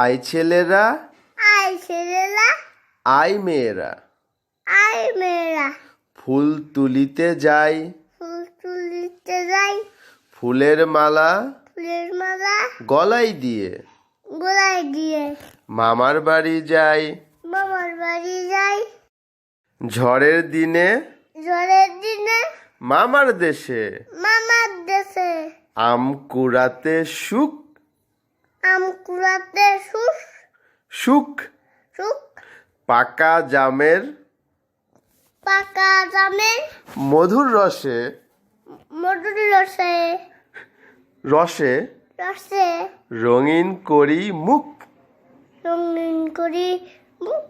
I ছেলেরা I ছেলেরা I মেয়েরা। আই মেয়েরা। ফুল তুলিতে যাই। ফুল তুলিতে যাই। ফুলের মালা ফুলের মালা গলায় দিয়ে। গোলায় দিয়ে। মামার বাড়ি যাই। মামার বাড়ি যাই। ঝড়ের দিনে ঝড়ের দিনে মামার দেশে মামার দেশে আম কুড়াতে সুখ আম কুড়াতে সুস সুখ। সুখ। পাকা জামের পাকা জামে মধুর রসে মধুর রসে। রসে রসে। রঙিন করি মুখ। রঙিন করি মুখ।